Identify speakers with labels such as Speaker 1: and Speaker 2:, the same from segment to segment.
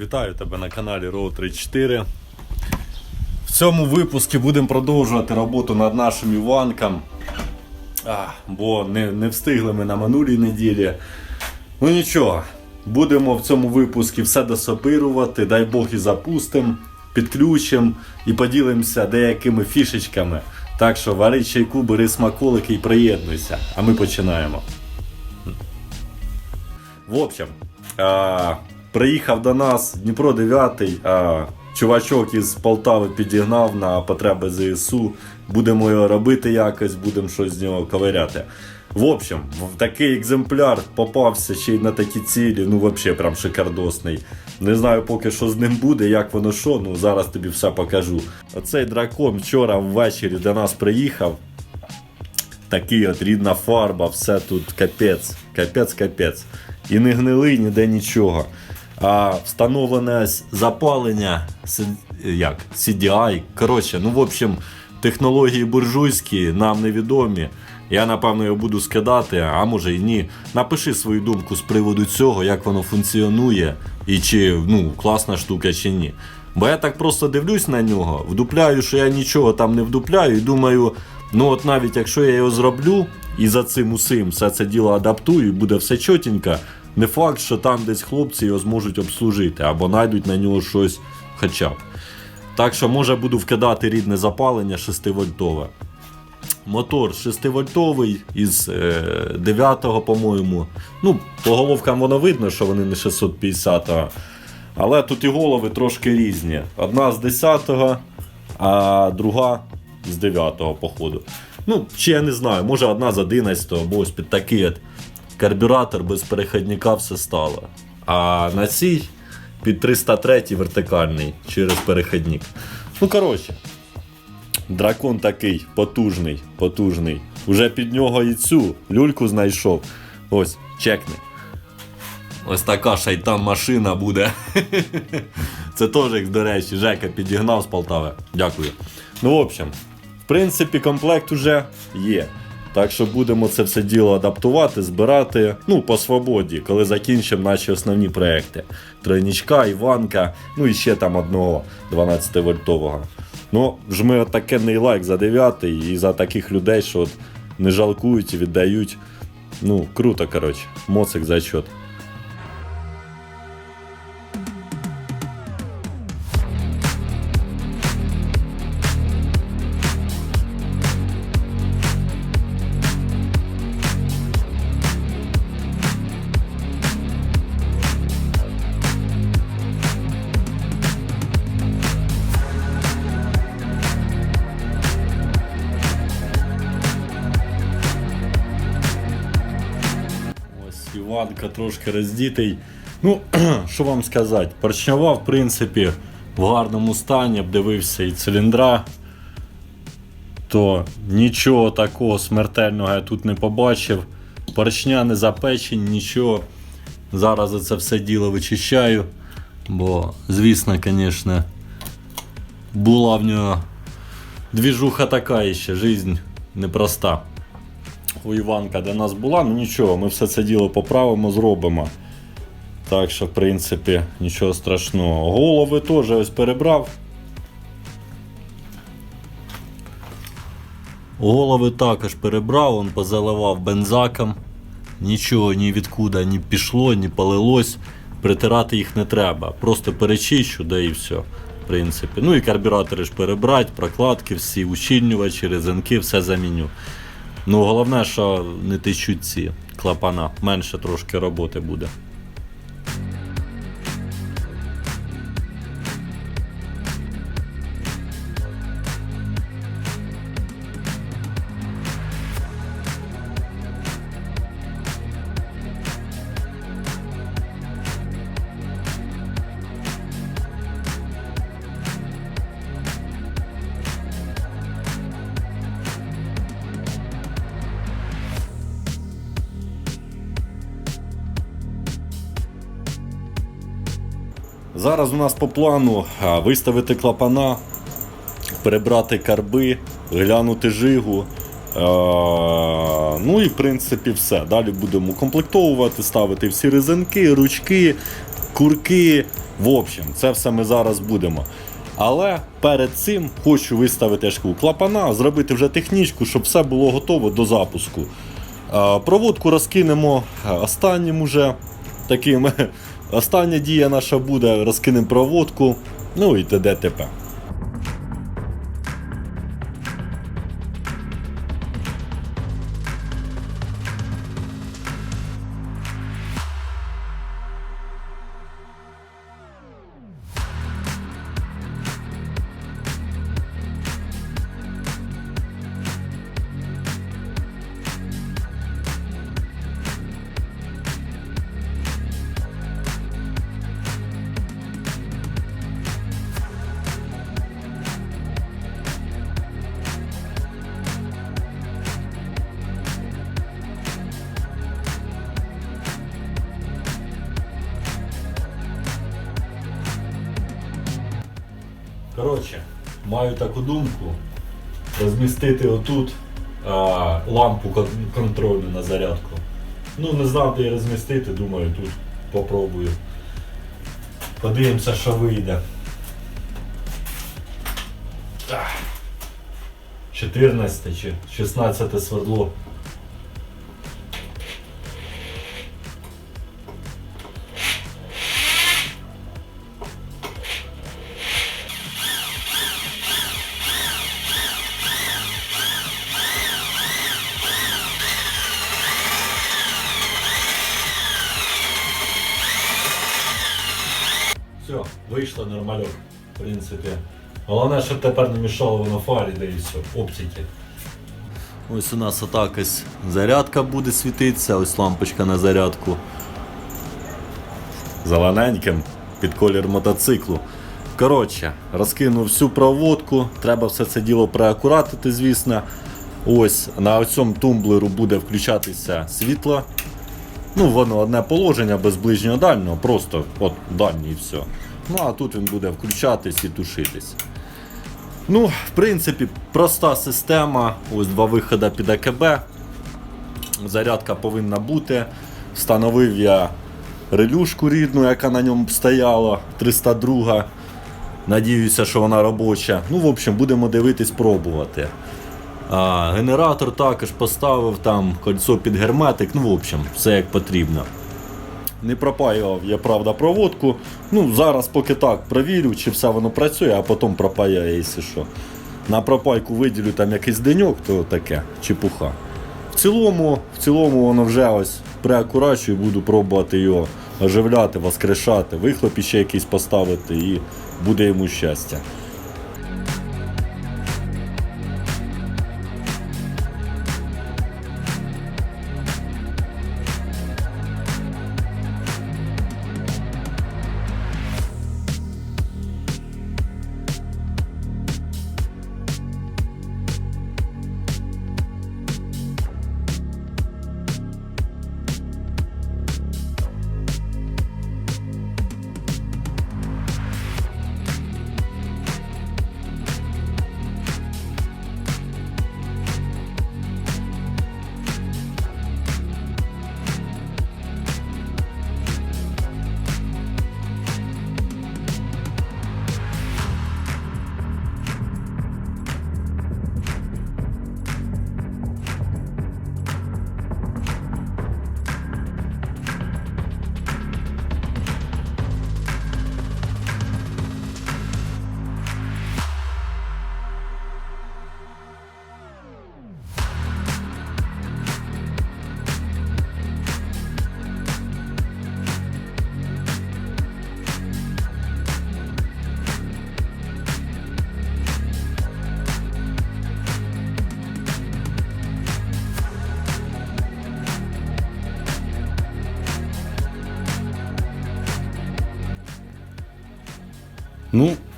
Speaker 1: Вітаю тебе на каналі Row 34. В цьому випуску будемо продовжувати роботу над нашим Іванком. А, бо не, не встигли ми на минулій неділі. Ну нічого, будемо в цьому випуску все досопирувати, дай Бог і запустимо, підключимо і поділимося деякими фішечками. Так що вари чайку, бери смаколики і приєднуйся. А ми починаємо. В общем, а, приїхав до нас Дніпро 9, а, чувачок із Полтави підігнав на потреби ЗСУ. Будемо його робити якось, будемо щось з нього ковиряти. В общем, такий екземпляр попався ще й на такі цілі, ну взагалі прям шикардосний. Не знаю поки що з ним буде, як воно що, ну зараз тобі все покажу. Оцей дракон вчора ввечері до нас приїхав. Такий от рідна фарба, все тут капець, капець, капець. І не гнилий ніде нічого. А встановлене запалення, як, CDI. Коротше, ну в общем, технології буржуйські нам невідомі. Я напевно його буду скидати, а може і ні. Напиши свою думку з приводу цього, як воно функціонує, і чи ну, класна штука чи ні. Бо я так просто дивлюсь на нього, вдупляю, що я нічого там не вдупляю, і думаю, ну от навіть якщо я його зроблю і за цим усім все це діло адаптую, і буде все чотенько, не факт, що там десь хлопці його зможуть обслужити або знайдуть на нього щось хоча б. Так що може буду вкидати рідне запалення 6-вольтове. Мотор 6-вольтовий із е, 9-го, по-моєму. Ну, по головкам воно видно, що вони не 650-го. Але тут і голови трошки різні. Одна з 10-го, а друга з 9-го, походу. Ну, чи я не знаю, може одна з 11-го, бо ось під такий карбюратор без переходника все стало. А на цій під 303 вертикальний через переходник. Ну, коротше, Дракон такий потужний, потужний. Уже під нього і цю люльку знайшов. Ось, чекни. Ось така шайтан машина буде. Це теж, як, до речі, Жека підігнав з Полтави. Дякую. Ну, в общем, в принципі, комплект уже є. Так що будемо це все діло адаптувати, збирати. Ну, по свободі, коли закінчимо наші основні проекти. Тройнічка, Іванка, ну і ще там одного 12-вольтового. Ну, жми отакенний лайк за 9 і за таких людей, що от не жалкують і віддають. Ну, круто, коротше. Моцик зачет. Ось Іванка трошки роздітий. Ну, що вам сказати, поршньова, в принципі, в гарному стані, обдивився і циліндра. То нічого такого смертельного я тут не побачив. Поршня не запечені, нічого. Зараз це все діло вичищаю. Бо, звісно, звісно, була в нього двіжуха така ще, жизнь непроста у Іванка до нас була, ну нічого, ми все це діло поправимо, зробимо. Так що, в принципі, нічого страшного. Голови теж ось перебрав. Голови також перебрав, он позаливав бензаком. Нічого ні відкуда ні пішло, ні полилось. Притирати їх не треба. Просто перечищу, да і все. В принципі. Ну і карбюратори ж перебрать, прокладки, всі, ущільнювачі, резинки, все заміню. Ну, головне, що не течуть ці клапана. Менше трошки роботи буде. Зараз у нас по плану виставити клапана, перебрати карби, глянути жигу. Ну і в принципі все. Далі будемо комплектовувати, ставити всі резинки, ручки, курки. В общем, це все ми зараз будемо. Але перед цим хочу виставити шкву клапана, зробити вже технічку, щоб все було готово до запуску. Проводку розкинемо останнім уже таким. Остання дія наша буде, розкинемо проводку, ну і т.д. т.п. маю таку думку розмістити отут а, лампу контрольну на зарядку. Ну, не знав, де її розмістити, думаю, тут попробую. Подивимося, що вийде. 14 чи 16 свердло. Все, вийшло нормальок, в принципі. Головне, щоб тепер не мішало воно фарі, да і все, оптики. Ось у нас отак зарядка буде світитися, ось лампочка на зарядку. Зелененьким під колір мотоциклу. Коротше, розкинув всю проводку, треба все це діло преакуратити, звісно. Ось на цьому тумблеру буде включатися світло. Ну, воно одне положення без ближнього дальнього, просто от дальній і все. Ну а тут він буде включатись і тушитись. Ну, в принципі, проста система. Ось два виходи під АКБ. Зарядка повинна бути. Встановив я релюшку рідну, яка на ньому стояла, 302. Надіюся, що вона робоча. Ну, в общем, будемо дивитись, пробувати. А, генератор також поставив там кольцо під герметик, ну в общем, все як потрібно. Не пропаював я, правда, проводку. Ну, зараз поки так провірю, чи все воно працює, а потім пропаяю, якщо що. На пропайку виділю там якийсь деньок, то таке, чепуха. В цілому, в цілому воно вже ось преакурачую, буду пробувати його оживляти, воскрешати, вихлоп ще якийсь поставити і буде йому щастя.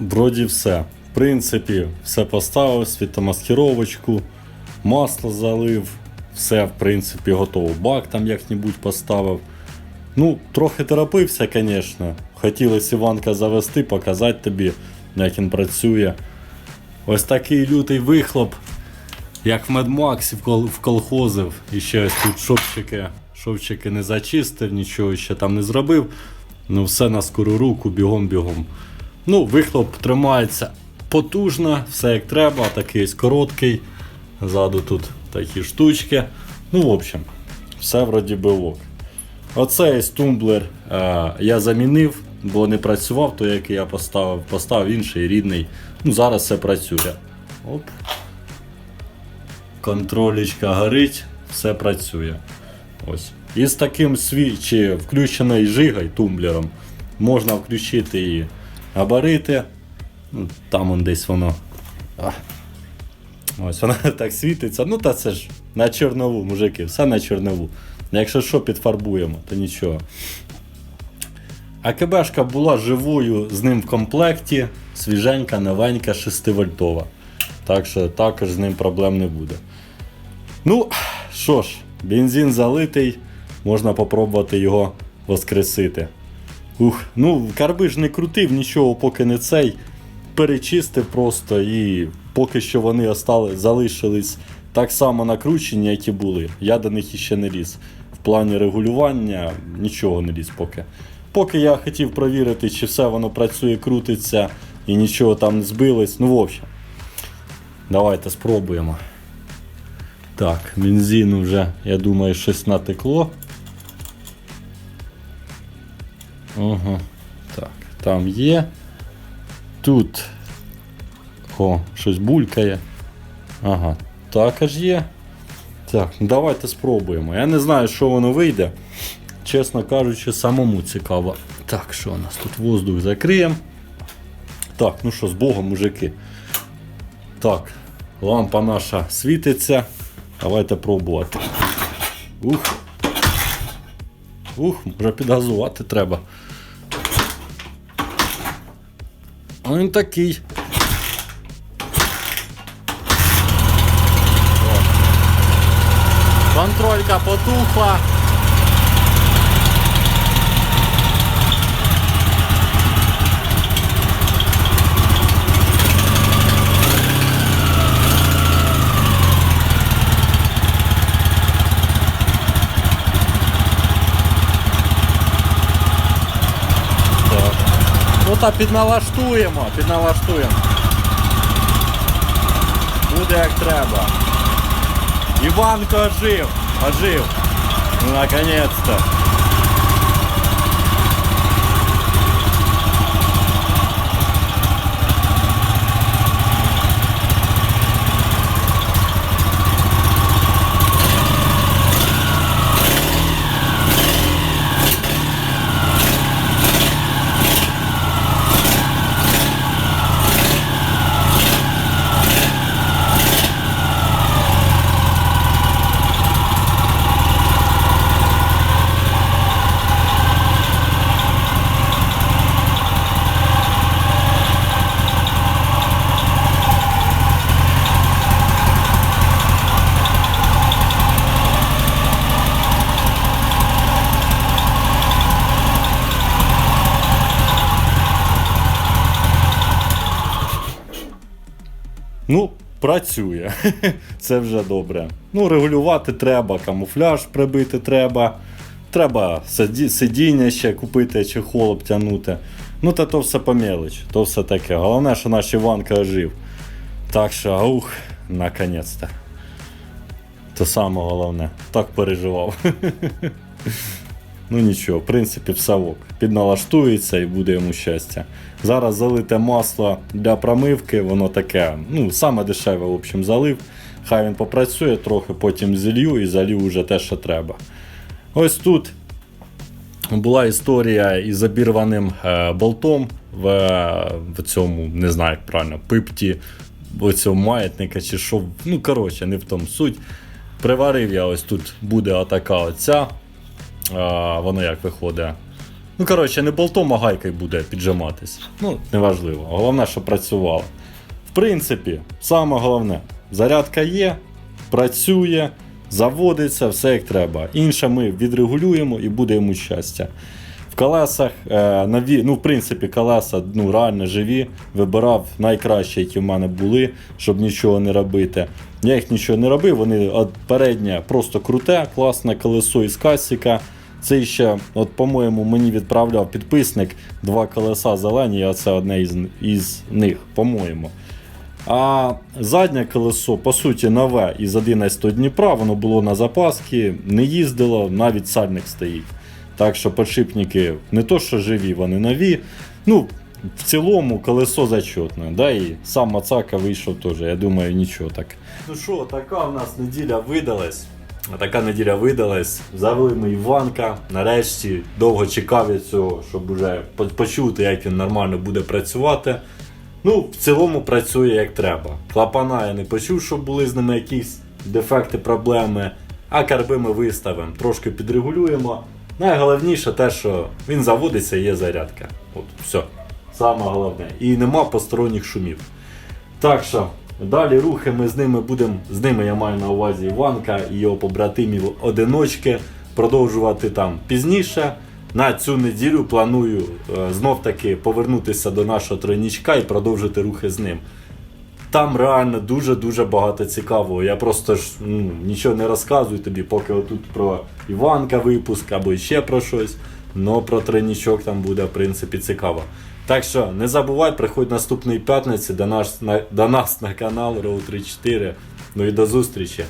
Speaker 1: Вроді все. В принципі, все поставив, світомаскировочку, масло залив, все, в принципі, готово. Бак там як-небудь поставив. Ну, трохи торопився, звісно. Хотілося Іванка завести, показати тобі, як він працює. Ось такий лютий вихлоп, як в Медмаксі вкол- вколхозив. І ще ось тут шовчики, шовчики не зачистив, нічого ще там не зробив. Ну, все на скору руку, бігом-бігом. Ну, вихлоп тримається потужно, все як треба, такий ось короткий. Ззаду тут такі штучки. Ну, в общем, все вроді би ок. Оцей тумблер е, я замінив, бо не працював, той, який я поставив, поставив інший рідний. Ну, зараз все працює. Оп. Контролечка горить, все працює. Ось. І з таким сві... чи включеною жигою, тумблером, можна включити і габарити. Ну, Там он десь воно. А. Ось вона так світиться. Ну та це ж на чорнову, мужики, все на чорнову. Якщо що, підфарбуємо, то нічого. АКБшка була живою з ним в комплекті, свіженька, новенька, 6 вольтова. Так що також з ним проблем не буде. Ну, що ж, бензин залитий, можна попробувати його воскресити. Ух, ну, карби ж не крутив, нічого, поки не цей. Перечистив просто і поки що вони остали, залишились так само накручені, як і були. Я до них іще не ліз. В плані регулювання нічого не ліз поки. Поки я хотів провірити, чи все воно працює, крутиться і нічого там не збилось. Ну, в общем, давайте спробуємо. Так, бензину вже, я думаю, щось натекло. Ага. Так, там є. Тут. О, щось булькає. Ага, також є. Так, ну давайте спробуємо. Я не знаю, що воно вийде. Чесно кажучи, самому цікаво. Так, що у нас тут воздух закриємо. Так, ну що, з Богом, мужики. Так, лампа наша світиться. Давайте пробувати. Ух. Ух, може підгазувати треба. А він такий. О. Контролька потухла. Так. Та підналаштуємо, підналаштуємо. Буде як треба. Іванко ожив, ожив. Ну, наконец-то. Ну, працює. Це вже добре. Ну, регулювати треба, камуфляж прибити треба. Треба сидіння ще купити, чехол обтягнути. Ну, та то все по мелочі, то все таке. Головне, що наш Іванка ожив. Так що, ух, наконець-то. То саме головне. Так переживав. Ну нічого, в принципі, все ок. Підналаштується і буде йому щастя. Зараз залите масло для промивки, воно таке, ну, саме дешеве, в общем, залив. Хай він попрацює трохи, потім зілью і залью вже те, що треба. Ось тут була історія із обірваним е, болтом в, е, в цьому, не знаю, як правильно, пипті оцього маятника чи що. Ну, коротше, не в тому суть. Приварив я ось тут буде отака оця. А, воно як виходить. Ну, коротше, не болтом, а гайкою буде піджиматись. Ну, неважливо. Головне, що працювало. В принципі, саме головне, зарядка є, працює, заводиться, все як треба. Інше ми відрегулюємо і буде йому щастя. В колесах е, нові, ну, в принципі, колеса ну, реально живі. Вибирав найкращі, які в мене були, щоб нічого не робити. Я їх нічого не робив, вони переднє просто круте, класне колесо із касіка. Це ще, от, по-моєму, мені відправляв підписник два колеса зелені, а це одне із, із них, по-моєму. А заднє колесо, по суті, нове із 11 Дніпра, воно було на запаски, не їздило, навіть сальник стоїть. Так що подшипники не то, що живі, вони нові. Ну, в цілому колесо зачетне, да, і сам Мацака вийшов теж, я думаю, нічого так. Ну що, така в нас неділя видалась. Така неділя видалась. Завели ми Іванка. Нарешті довго чекав я цього, щоб уже почути, як він нормально буде працювати. Ну, в цілому працює як треба. Клапана я не почув, щоб були з ними якісь дефекти, проблеми. А карби ми виставимо, трошки підрегулюємо. Найголовніше те, що він заводиться і є зарядка. От, все. Саме головне. І нема посторонніх шумів. Так що, далі рухи ми з ними будемо, з ними я маю на увазі Іванка і його побратимів одиночки, продовжувати там пізніше. На цю неділю планую е, знов таки повернутися до нашого тройнічка і продовжити рухи з ним. Там реально дуже-дуже багато цікавого. Я просто ж ну, нічого не розказую тобі, поки отут про Іванка випуск або ще про щось. Но про тройнічок там буде, в принципі, цікаво. Так що не забувай, приходь наступної п'ятниці до нас на, до нас на канал Row 34. Ну і до зустрічі.